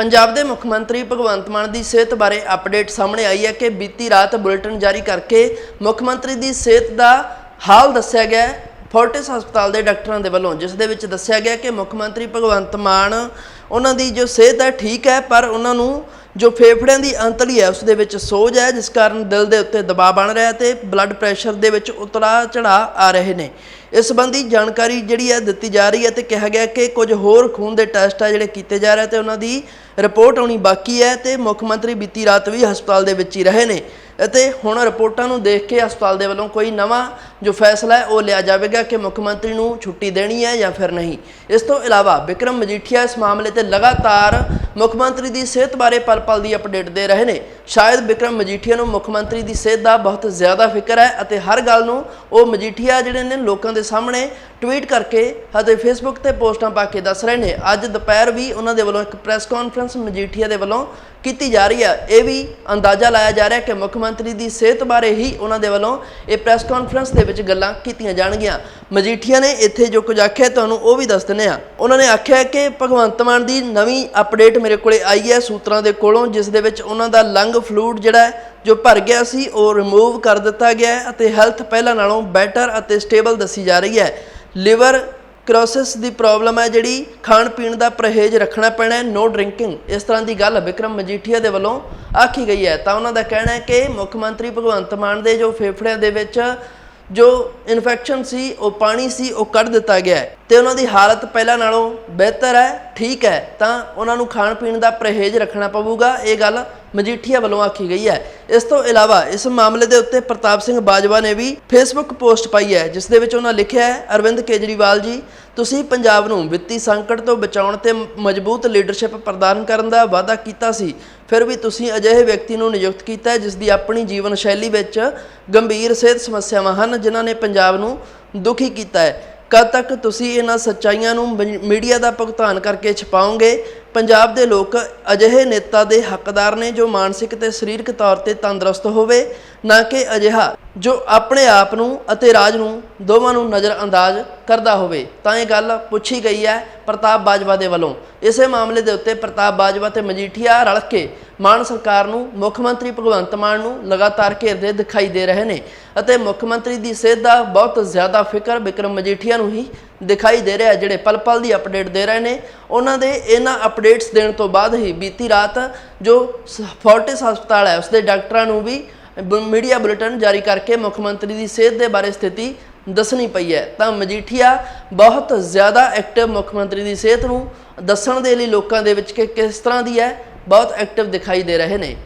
ਪੰਜਾਬ ਦੇ ਮੁੱਖ ਮੰਤਰੀ ਭਗਵੰਤ ਮਾਨ ਦੀ ਸਿਹਤ ਬਾਰੇ ਅਪਡੇਟ ਸਾਹਮਣੇ ਆਈ ਹੈ ਕਿ ਬੀਤੀ ਰਾਤ ਬੁਲੇਟਿਨ ਜਾਰੀ ਕਰਕੇ ਮੁੱਖ ਮੰਤਰੀ ਦੀ ਸਿਹਤ ਦਾ ਹਾਲ ਦੱਸਿਆ ਗਿਆ ਫੋਰਟਿਸ ਹਸਪਤਾਲ ਦੇ ਡਾਕਟਰਾਂ ਦੇ ਵੱਲੋਂ, ਜਿਸ ਦੇ ਵਿੱਚ ਦੱਸਿਆ ਗਿਆ ਕਿ ਮੁੱਖ ਮੰਤਰੀ ਭਗਵੰਤ ਮਾਨ, ਉਹਨਾਂ ਦੀ ਜੋ ਸਿਹਤ ਹੈ ਠੀਕ ਹੈ, ਪਰ ਉਹਨਾਂ ਨੂੰ ਜੋ ਫੇਫੜਿਆਂ ਦੀ ਅੰਤਲੀ ਹੈ, ਉਸ ਦੇ ਵਿੱਚ ਸੋਜ ਹੈ, ਜਿਸ ਕਾਰਨ ਦਿਲ ਦੇ ਉੱਤੇ ਦਬਾਅ ਬਣ ਰਿਹਾ ਤੇ ਬਲੱਡ ਪ੍ਰੈਸ਼ਰ ਦੇ ਵਿੱਚ ਉਤਰਾ ਚੜਾ ਆ ਰਹੇ ਨੇ। ਇਸ ਸੰਬੰਧੀ ਜਾਣਕਾਰੀ ਜਿਹੜੀ ਹੈ ਦਿੱਤੀ ਜਾ ਰਹੀ ਹੈ ਤੇ ਕਿਹਾ ਗਿਆ ਕਿ ਕੁਝ ਹੋਰ ਖੂਨ ਦੇ ਟੈਸਟ ਆ ਜਿਹੜੇ ਕੀਤੇ ਜਾ ਰਹੇ ਤੇ ਉਹਨਾਂ ਦੀ ਰਿਪੋਰਟ ਆਉਣੀ ਬਾਕੀ ਹੈ ਤੇ ਮੁੱਖ ਮੰਤਰੀ ਬੀਤੀ ਰਾਤ ਵੀ ਹਸਪਤਾਲ ਦੇ ਵਿੱਚ ਹੀ ਰਹੇ ਨੇ। ਅਤੇ ਹੁਣ ਰਿਪੋਰਟਾਂ ਨੂੰ ਦੇਖ ਕੇ ਹਸਪਤਾਲ ਦੇ ਵੱਲੋਂ ਕੋਈ ਨਵਾਂ ਜੋ ਫੈਸਲਾ ਹੈ ਉਹ ਲਿਆ ਜਾਵੇਗਾ ਕਿ ਮੁੱਖ ਮੰਤਰੀ ਨੂੰ ਛੁੱਟੀ ਦੇਣੀ ਹੈ ਜਾਂ ਫਿਰ ਨਹੀਂ। ਇਸ ਤੋਂ ਇਲਾਵਾ ਵਿਕਰਮ ਮਜੀਠੀਆ ਇਸ ਮਾਮਲੇ ਤੇ ਲਗਾਤਾਰ ਮੁੱਖ ਮੰਤਰੀ ਦੀ ਸਿਹਤ ਬਾਰੇ ਪਲ-ਪਲ ਦੀ ਅਪਡੇਟ ਦੇ ਰਹੇ ਨੇ। ਸ਼ਾਇਦ ਵਿਕਰਮ ਮਜੀਠੀਆ ਨੂੰ ਮੁੱਖ ਮੰਤਰੀ ਦੀ ਸਿਹਤ ਦਾ ਬਹੁਤ ਜ਼ਿਆਦਾ ਫਿਕਰ ਹੈ ਅਤੇ ਹਰ ਗੱਲ ਨੂੰ ਉਹ ਮਜੀਠੀਆ ਜਿਹੜੇ ਨੇ ਲੋਕਾਂ ਦੇ ਸਾਹਮਣੇ ਟਵੀਟ ਕਰਕੇ ਅਤੇ ਫੇਸਬੁੱਕ ਤੇ ਪੋਸਟਾਂ ਪਾ ਕੇ ਦੱਸ ਰਹੇ ਨੇ। ਅੱਜ ਦੁਪਹਿਰ ਵੀ ਉਹਨਾਂ ਦੇ ਵੱਲੋਂ ਇੱਕ ਪ੍ਰੈਸ ਕਾਨਫਰੰਸ ਮਜੀਠੀਆ ਦੇ ਵੱਲੋਂ ਕੀਤੀ ਜਾ ਰਹੀ ਹੈ। ਇਹ ਵੀ ਅੰਦਾਜ਼ਾ ਲਾਇਆ ਜਾ ਰਿਹਾ ਕਿ ਮੁੱਖ ਮੰਤਰੀ ਦੀ ਸਿਹਤ ਬਾਰੇ ਹੀ ਉਹਨਾਂ ਦੇ ਵੱਲੋਂ ਇਹ ਪ੍ਰੈਸ ਕਾਨਫਰੰਸ ਦੇ ਵਿੱਚ ਗੱਲਾਂ ਕੀਤੀਆਂ ਜਾਣਗੀਆਂ। ਮਜੀਠੀਆ ਨੇ ਇੱਥੇ ਜੋ ਕੁਝ ਆਖਿਆ ਤੁਹਾਨੂੰ ਉਹ ਵੀ ਦੱਸ ਦਿੰਦੇ ਆ ਉਹਨਾਂ ਨੇ ਆਖਿਆ ਕਿ ਭਗਵੰਤ ਮਾਨ ਦੀ ਨਵੀਂ ਅਪਡੇਟ ਮੇਰੇ ਕੋਲੇ ਆਈ ਹੈ ਸੂਤਰਾਂ ਦੇ ਕੋਲੋਂ ਜਿਸ ਦੇ ਵਿੱਚ ਉਹਨਾਂ ਦਾ ਲੰਗ ਫਲੂਇਡ ਜਿਹੜਾ ਹੈ, ਜੋ ਭਰ ਗਿਆ ਸੀ, ਉਹ ਰਿਮੂਵ ਕਰ ਦਿੱਤਾ ਗਿਆ ਹੈ ਅਤੇ ਹੈਲਥ ਪਹਿਲਾਂ ਨਾਲੋਂ ਬੈਟਰ ਅਤੇ ਸਟੇਬਲ ਦੱਸੀ ਜਾ ਰਹੀ ਹੈ। ਲਿਵਰ ਕ੍ਰੋਸਿਸ ਦੀ ਪ੍ਰੋਬਲਮ ਹੈ ਜਿਹੜੀ, ਖਾਣ ਪੀਣ ਦਾ ਪਰਹੇਜ਼ ਰੱਖਣਾ ਪੈਣਾ ਹੈ ਨੋ ਡਰਿੰਕਿੰਗ ਇਸ ਤਰ੍ਹਾਂ ਦੀ ਗੱਲ ਵਿਕਰਮ ਮਜੀਠੀਆ ਦੇ ਵੱਲੋਂ ਆਖੀ ਗਈ ਹੈ। ਤਾਂ ਉਹਨਾਂ ਦਾ ਕਹਿਣਾ ਹੈ ਕਿ ਮੁੱਖ ਮੰਤਰੀ ਭਗਵੰਤ ਮਾਨ ਦੇ ਜੋ ਫੇਫੜਿਆਂ ਦੇ ਵਿੱਚ ਜੋ ਇਨਫੈਕਸ਼ਨ ਸੀ, ਉਹ ਪਾਣੀ ਸੀ, ਉਹ ਕੱਢ ਦਿੱਤਾ ਗਿਆ ਹੈ। ਤੇ ਉਹਨਾਂ ਦੀ ਹਾਲਤ ਪਹਿਲਾਂ ਨਾਲੋਂ ਬਿਹਤਰ ਹੈ, ਠੀਕ ਹੈ, ਤਾਂ ਉਹਨਾਂ ਨੂੰ ਖਾਣ ਪੀਣ ਦਾ ਪਰਹੇਜ਼ ਰੱਖਣਾ ਪਵੇਗਾ ਇਹ ਗੱਲ ਮਜੀਠੀਆ ਵੱਲੋਂ ਆਖੀ ਗਈ ਹੈ। ਇਸ ਤੋਂ ਇਲਾਵਾ ਇਸ ਮਾਮਲੇ ਦੇ ਉੱਤੇ ਪ੍ਰਤਾਪ ਸਿੰਘ ਬਾਜਵਾ ਨੇ ਵੀ ਫੇਸਬੁੱਕ ਪੋਸਟ ਪਾਈ ਹੈ, ਜਿਸ ਦੇ ਵਿੱਚ ਉਹਨਾਂ ਲਿਖਿਆ ਹੈ, ਅਰਵਿੰਦ ਕੇਜਰੀਵਾਲ ਜੀ, ਤੁਸੀਂ ਪੰਜਾਬ ਨੂੰ ਵਿੱਤੀ ਸੰਕਟ ਤੋਂ ਬਚਾਉਣ ਤੇ ਮਜ਼ਬੂਤ ਲੀਡਰਸ਼ਿਪ ਪ੍ਰਦਾਨ ਕਰਨ ਦਾ ਵਾਅਦਾ ਕੀਤਾ ਸੀ, ਫਿਰ ਵੀ ਤੁਸੀਂ ਅਜਿਹੇ ਵਿਅਕਤੀ ਨੂੰ ਨਿਯੁਕਤ ਕੀਤਾ ਜਿਸ ਦੀ ਆਪਣੀ ਜੀਵਨ ਸ਼ੈਲੀ ਵਿੱਚ ਗੰਭੀਰ ਸਿਹਤ ਸਮੱਸਿਆਵਾਂ ਹਨ, ਜਿਨ੍ਹਾਂ ਨੇ ਪੰਜਾਬ ਨੂੰ ਦੁਖੀ ਕੀਤਾ ਹੈ। ਕਦ ਤੱਕ ਤੁਸੀਂ ਇਹਨਾਂ ਸੱਚਾਈਆਂ ਨੂੰ ਮੀ- ਮੀਡੀਆ ਦਾ ਭੁਗਤਾਨ ਕਰਕੇ ਛਪਾਓਗੇ? ਪੰਜਾਬ ਦੇ ਲੋਕ ਅਜਿਹੇ ਨੇਤਾ ਦੇ ਹੱਕਦਾਰ ਨੇ ਜੋ ਮਾਨਸਿਕ ਤੇ ਸਰੀਰਕ ਤੌਰ ਤੇ ਤੰਦਰੁਸਤ ਹੋਵੇ। ਨਾ ਕਿ ਅਜਿਹਾ ਜੋ ਆਪਣੇ ਆਪ ਨੂੰ ਅਤੇ ਰਾਜ ਨੂੰ ਦੋਵਾਂ ਨੂੰ ਨਜ਼ਰਅੰਦਾਜ਼ ਕਰਦਾ ਹੋਵੇ। ਤਾਂ ਇਹ ਗੱਲ ਪੁੱਛੀ ਗਈ ਹੈ ਪ੍ਰਤਾਪ ਬਾਜਵਾ ਦੇ ਵੱਲੋਂ। ਇਸੇ ਮਾਮਲੇ ਦੇ ਉੱਤੇ ਪ੍ਰਤਾਪ ਬਾਜਵਾ ਤੇ ਮਜੀਠੀਆ ਰਲ ਕੇ ਮਾਨ ਸਰਕਾਰ ਨੂੰ, ਮੁੱਖ ਮੰਤਰੀ ਭਗਵੰਤ ਮਾਨ ਨੂੰ ਲਗਾਤਾਰ ਘੇਰਦੇ ਦਿਖਾਈ ਦੇ ਰਹੇ ਨੇ ਅਤੇ ਮੁੱਖ ਮੰਤਰੀ ਦੀ ਸਿਹਤ ਦਾ ਬਹੁਤ ਜ਼ਿਆਦਾ ਫਿਕਰ ਵਿਕਰਮ ਮਜੀਠੀਆ ਨੂੰ ਹੀ ਦਿਖਾਈ ਦੇ ਰਿਹਾ ਜਿਹੜੇ ਪਲ-ਪਲ ਦੀ ਅਪਡੇਟ ਦੇ ਰਹੇ ਨੇ। ਉਹਨਾਂ ਦੇ ਇਹਨਾਂ ਅਪਡੇਟਸ ਦੇਣ ਤੋਂ ਬਾਅਦ ਹੀ ਬੀਤੀ ਰਾਤ ਜੋ ਫੋਰਟਿਸ ਹਸਪਤਾਲ ਹੈ, ਉਸਦੇ ਡਾਕਟਰਾਂ ਨੂੰ ਵੀ ਮੀਡੀਆ ਬੁਲੇਟਿਨ ਜਾਰੀ ਕਰਕੇ ਮੁੱਖ ਮੰਤਰੀ ਦੀ ਸਿਹਤ ਦੇ ਬਾਰੇ ਸਥਿਤੀ ਦੱਸਣੀ ਪਈ ਹੈ। ਤਾਂ ਮਜੀਠੀਆ ਬਹੁਤ ਜ਼ਿਆਦਾ ਐਕਟਿਵ ਮੁੱਖ ਮੰਤਰੀ ਦੀ ਸਿਹਤ ਨੂੰ ਦੱਸਣ ਦੇ ਲਈ ਲੋਕਾਂ ਦੇ ਵਿੱਚ ਕਿ ਕਿਸ ਤਰ੍ਹਾਂ ਦੀ ਹੈ, ਬਹੁਤ ਐਕਟਿਵ ਦਿਖਾਈ ਦੇ ਰਹੇ ਨੇ।